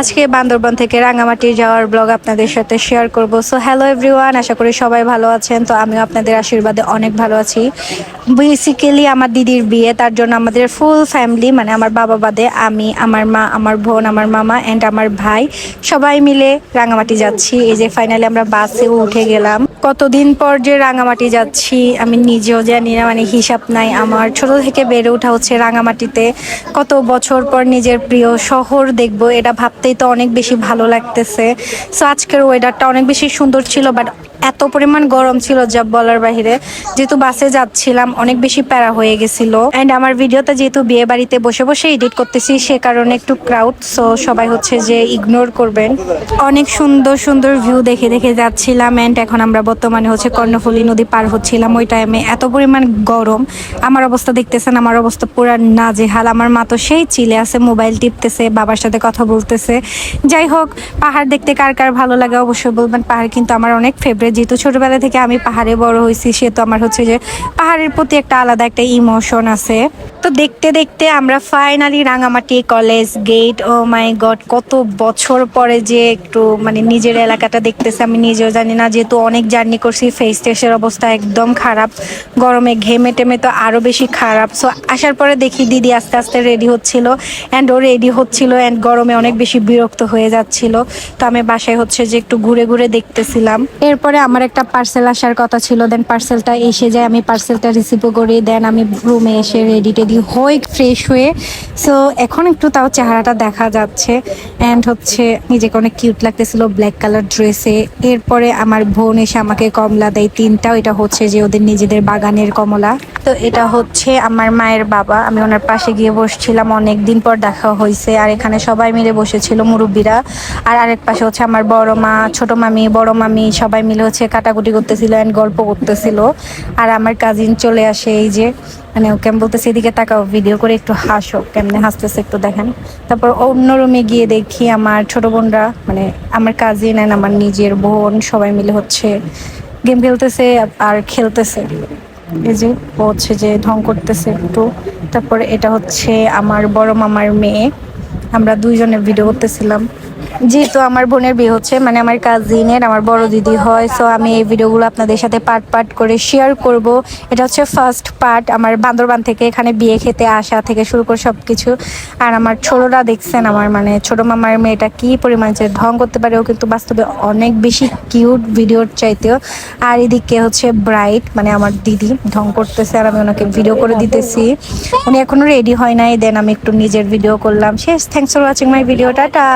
আজকে বান্দরবন থেকে রাঙামাটি যাওয়ার ব্লগ আপনাদের সাথে শেয়ার করব। সো হ্যালো এভরিওয়ান আশা করি সবাই ভালো আছেন। তো আমিও আপনাদের আশীর্বাদে অনেক ভালো আছি। বেসিক্যালি আমার দিদির বিয়ে, তার জন্য আমাদের ফুল ফ্যামিলি মানে আমার বাবা বাদে, আমি, আমার মা, আমার বোন, আমার মামা অ্যান্ড আমার ভাই, সবাই মিলে রাঙামাটি যাচ্ছি। এই যে ফাইনালি আমরা বাসেও উঠে গেলাম। কতদিন পর যে রাঙামাটি যাচ্ছি, আমি নিজেও জানি না মানে হিসাব নাই আমার। ছোট থেকে বেড়ে ওঠা হচ্ছে রাঙামাটিতে কত বছর পর নিজের প্রিয় শহর দেখব, এটা ভাবতেই তো অনেক বেশি ভালো লাগতেছে। সো আজকের ওয়েদারটা অনেক বেশি সুন্দর ছিল বাট এত পরিমাণ গরম ছিল যা বলার বাহিরে। যেহেতু বাসে যাচ্ছিলাম, অনেক বেশি প্যারা হয়ে গেছিল। অ্যান্ড আমার ভিডিওতে যেহেতু বিয়ে বাড়িতে বসে বসে এডিট করতেছি, সে কারণে একটু ক্রাউড সো সবাই হচ্ছে যে ইগনোর করবেন। অনেক সুন্দর সুন্দর ভিউ দেখে দেখে যাচ্ছিলাম অ্যান্ড এখন আমরা বর্তমানে হচ্ছে কর্ণফুলী নদী পার হচ্ছিলাম। ওই টাইমে এত পরিমাণ গরম, আমার অবস্থা দেখতেছেন, আমার অবস্থা পুরো নাজেহাল। আমার মা তো সেই চিলে আছে, মোবাইল টিপতেছে, বাবার সাথে কথা বলতেছে। যাই হোক, পাহাড় দেখতে কার কার ভালো লাগে অবশ্যই বলবেন। পাহাড় কিন্তু আমার অনেক ফেভারিট যেহেতু ছোটবেলা থেকে আমি পাহাড়ে বড় হয়েছি, সে তো আমার হচ্ছে যে পাহাড়ের প্রতি একটা আলাদা একটা ইমোশন আছে। তো দেখতে দেখতে আমরা finally Rangamati college gate oh my god কত বছর পরে যে একটু মানে নিজের এলাকাটা দেখতেছে। আমি নিজেও জানি না, যেহেতু অনেক জার্নি করছি ফেস টেসের অবস্থা একদম খারাপ, গরমে ঘেমে টেমে তো আরও বেশি খারাপ। সো আসার পরে দেখি দিদি আস্তে আস্তে রেডি হচ্ছিল অ্যান্ড ও রেডি হচ্ছিল অ্যান্ড গরমে অনেক বেশি বিরক্ত হয়ে যাচ্ছিল। তো আমি বাসায় হচ্ছে যে একটু ঘুরে ঘুরে দেখতেছিলাম। এরপরে আমার একটা পার্সেল আসার কথা ছিল দেন পার্সেলটা এসে যায়, আমি পার্সেলটা রিসিভও করি দেন আমি রুমে এসে রেডি টেডি হয়ে ফ্রেশ হয়ে সো এখন একটু তাও চেহারাটা দেখা যাচ্ছে অ্যান্ড হচ্ছে নিজেকে অনেক কিউট লাগতেছিল ব্ল্যাক কালার ড্রেসে এরপরে আমার বোন এসে আমাকে কমলা দেয়, তিনটাও এটা হচ্ছে যে ওদের নিজেদের বাগানের কমলা, তো এটা হচ্ছে আমার মায়ের বাবা, আমি ওনার পাশে গিয়ে বসছিলাম অনেক দিন পর দেখা হয়েছে আর এখানে সবাই মিলে বসেছিল মুরব্বীরা, আর আরেক পাশে হচ্ছে আমার বড় মা, ছোট মামি, বড় মামি, সবাই মিলে হচ্ছে কাটাকুটি করতেছিল অ্যান্ড গল্প করতেছিল, আর আমার কাজিন চলে আসে এই যে মানে ওকে আমি বলতেছি, এদিকে তাকাও ভিডিও করে একটু হাসো, কেমনে হাসতেছে একটু দেখেন। তারপর অন্য রুমে গিয়ে দেখি আমার ছোট বোনরা মানে আমার কাজিন অ্যান্ড আমার নিজের বোন, সবাই মিলে হচ্ছে গেম খেলতেছে আর খেলতেছে। এই যে, ও হচ্ছে যে ঢং করতেছে একটু। তারপরে এটা হচ্ছে আমার বড় মামার মেয়ে। আমরা দুইজনে ভিডিও করতেছিলাম। যেহেতু আমার বোনের বিয়ে হচ্ছে মানে আমার কাজিনের আমার বড় দিদি হয় সো আমি এই ভিডিওগুলো আপনাদের সাথে পার্ট পার্ট করে শেয়ার করব। এটা হচ্ছে ফার্স্ট পার্ট আমার বান্দরবান থেকে এখানে বিয়ে খেতে আসা থেকে শুরু করে সব কিছু আর আমার ছোটরা দেখছেন আমার মানে ছোট মামার মেয়েটা কি পরিমাণ যে ঢং করতে পারে, ও কিন্তু বাস্তবে অনেক বেশি কিউট ভিডিওর চাইতেও। আর এদিকে হচ্ছে ব্রাইট মানে আমার দিদি ঢং করতেছে আর আমি ওনাকে ভিডিও করে দিতেছি। উনি এখনও রেডি হয় নাই দেন আমি একটু নিজের ভিডিও করলাম। শেষ thanks for watching my video tata!